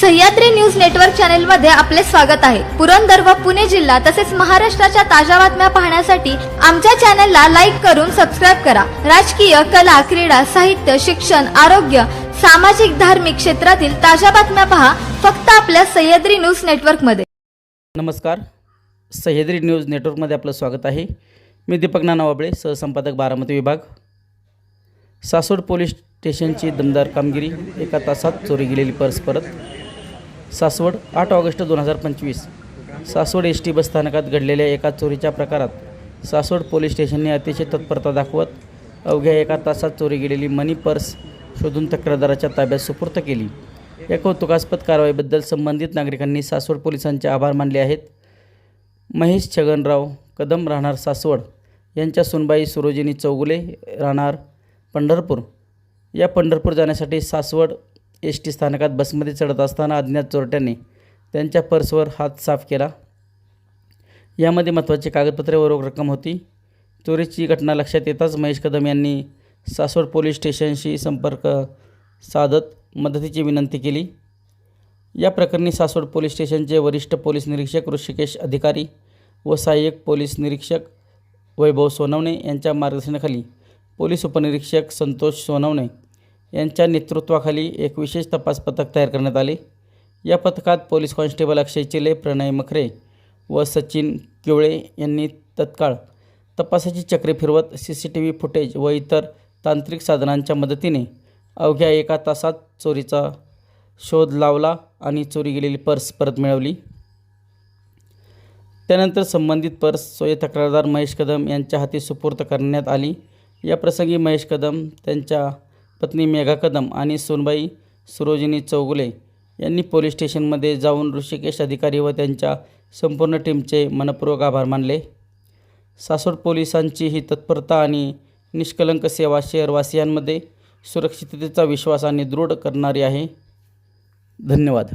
Sahyadri news network चॅनलमध्ये आपले स्वागत आहे. पुरंदर व पुणे जिल्हा तसेच महाराष्ट्राच्या ताज्या बातम्या पाहण्यासाठी आमच्या चॅनलला लाईक करून सबस्क्राईब करा. राजकीय कला क्रीडा साहित्य शिक्षण आरोग्य सामाजिक धार्मिक क्षेत्रातील ताज्या बातम्या पहा फक्त आपल्या सह्याद्री न्यूज नेटवर्कमध्ये नमस्कार. सह्याद्री न्यूज नेटवर्कमध्ये आपलं स्वागत आहे. मी दीपक नानावाबळे सहसंपादक बारामती विभाग. सासोड पोलीस स्टेशनची दमदार कामगिरी एका तासात चोरी गेलेली पर्स परत. सासवड आठ ऑगस्ट दोन हजार पंचवीस. सासवड एस टी बसस्थानकात घडलेल्या एका चोरीच्या प्रकारात सासवड पोलीस स्टेशनने अतिशय तत्परता दाखवत अवघ्या एका तासात चोरी गेलेली मनी पर्स शोधून तक्रारदाराच्या ताब्यात सुपूर्त केली. या कौतुकास्पद कारवाईबद्दल संबंधित नागरिकांनी सासवड पोलिसांचे आभार मानले आहेत. महेश छगनराव कदम राहणार सासवड यांच्या सुनबाई सुरोजिनी चौगुले राहणार पंढरपूर. या पंढरपूर जाण्यासाठी सासवड एस टी स्थानकात बसमध्ये चढत असताना अज्ञात चोरट्यांनी त्यांच्या पर्सवर हात साफ केला. यामध्ये महत्त्वाची कागदपत्रे व रोख रक्कम होती. चोरीची घटना लक्षात येताच महेश कदम यांनी सासवड पोलीस स्टेशनशी संपर्क साधत मदतीची विनंती केली. या प्रकरणी सासवड पोलीस स्टेशनचे वरिष्ठ पोलीस निरीक्षक ऋषिकेश अधिकारी व सहाय्यक पोलीस निरीक्षक वैभव सोनवणे यांच्या मार्गदर्शनाखाली पोलीस उपनिरीक्षक संतोष सोनवणे यांच्या नेतृत्वाखाली एक विशेष तपास पथक तयार करण्यात आले. या पथकात पोलीस कॉन्स्टेबल अक्षय चिले प्रणय मखरे व सचिन किवळे यांनी तत्काळ तपासाची चक्रे फिरवत C C T V footage व इतर तांत्रिक साधनांच्या मदतीने अवघ्या एका तासात चोरीचा शोध लावला आणि चोरी गेलेली पर्स परत मिळवली. त्यानंतर संबंधित पर्स सोयी तक्रारदार महेश कदम यांच्या हाती सुपूर्त करण्यात आली. या प्रसंगी महेश कदम त्यांच्या पत्नी मेघा कदम आणि सोनबाई सरोजिनी चौगुले यांनी पोलीस स्टेशनमध्ये जाऊन ऋषिकेश अधिकारी व त्यांच्या संपूर्ण टीमचे मनपूर्वक आभार मानले. सासवड पोलिसांची ही तत्परता आणि निष्कलंक सेवा शहरवासियांमध्ये सुरक्षिततेचा विश्वास आणि दृढ करणारी आहे. धन्यवाद.